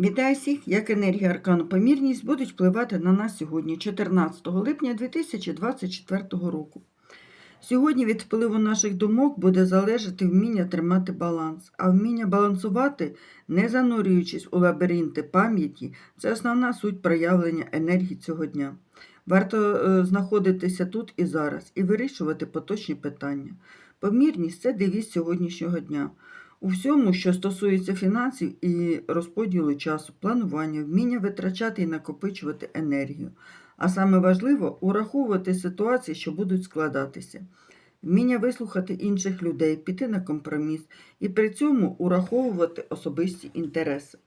Вітаю всіх, як енергія аркану помірність будуть впливати на нас сьогодні, 14 липня 2024 року. Сьогодні від впливу наших думок буде залежати вміння тримати баланс, а вміння балансувати, не занурюючись у лабіринти пам'яті, це основна суть проявлення енергії цього дня. Варто е, знаходитися тут і зараз і вирішувати поточні питання. Помірність це девіз сьогоднішнього дня. У всьому, що стосується фінансів і розподілу часу, планування, вміння витрачати і накопичувати енергію. А саме важливо ураховувати ситуації, що будуть складатися, вміння вислухати інших людей, піти на компроміс і при цьому ураховувати особисті інтереси.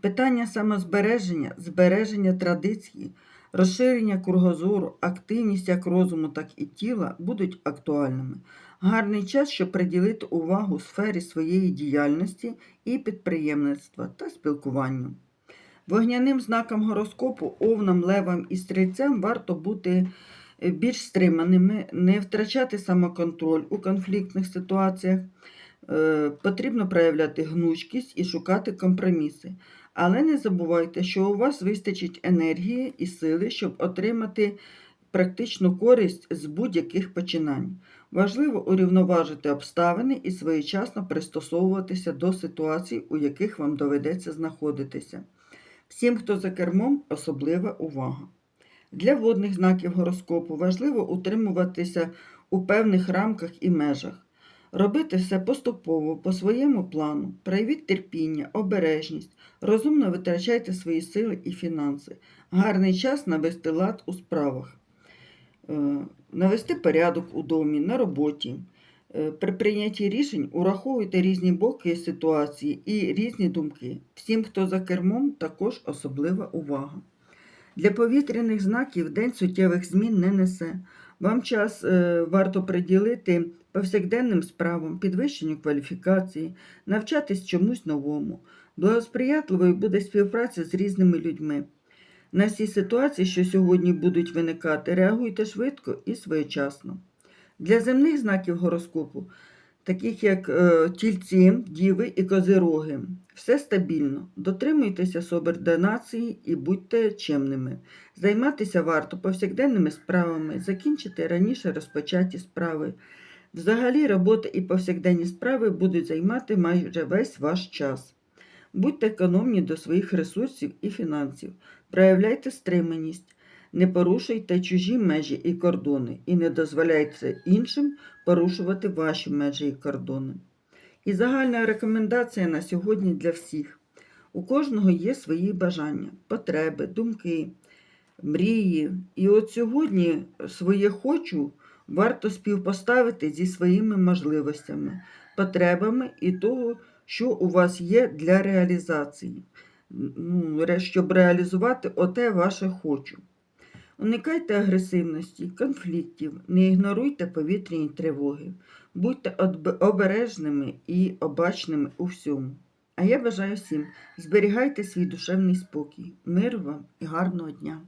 Питання самозбереження, збереження традиції, розширення кругозору, активність як розуму, так і тіла будуть актуальними. Гарний час, щоб приділити увагу сфері своєї діяльності і підприємництва та спілкуванню. Вогняним знаком гороскопу, овнам, левам і стрільцям варто бути е, більш стриманими, не втрачати самоконтроль у конфліктних ситуаціях. Е, Потрібно проявляти гнучкість і шукати компроміси. Але не забувайте, що у вас вистачить енергії і сили, щоб отримати практичну користь з будь-яких починань. Важливо урівноважити обставини і своєчасно пристосовуватися до ситуацій, у яких вам доведеться знаходитися. Всім, хто за кермом, особлива увага. Для водних знаків гороскопу важливо утримуватися у певних рамках і межах, робити все поступово по своєму плану, проявіть терпіння, обережність, розумно витрачайте свої сили і фінанси. Гарний час навести лад у справах, навести порядок у домі, на роботі. Е, При прийнятті рішень ураховуйте різні боки ситуації і різні думки. Всім, хто за кермом, також особлива увага. Для повітряних знаків день суттєвих змін не несе. Вам час е, варто приділити повсякденним справам, підвищенню кваліфікації, навчатись чомусь новому. Благосприятливою буде співпраця з різними людьми. На всі ситуації, що сьогодні будуть виникати, реагуйте швидко і своєчасно. Для земних знаків гороскопу, таких як е, тільці, діви і козироги, все стабільно. Дотримуйтеся субординації і будьте чемними. Займатися варто повсякденними справами, закінчити раніше розпочаті справи. Взагалі, робота і повсякденні справи будуть займати майже весь ваш час. Будьте економні до своїх ресурсів і фінансів, проявляйте стриманість, не порушуйте чужі межі і кордони і не дозволяйте іншим порушувати ваші межі і кордони. І загальна рекомендація на сьогодні для всіх. У кожного є свої бажання, потреби, думки, мрії. І от сьогодні своє хочу варто співпоставити зі своїми можливостями, потребами і того, що у вас є для реалізації, щоб реалізувати оте ваше хочу. Уникайте агресивності, конфліктів, не ігноруйте повітряні тривоги, будьте обережними і обачними у всьому. А я бажаю всім зберігайте свій душевний спокій, миру вам і гарного дня!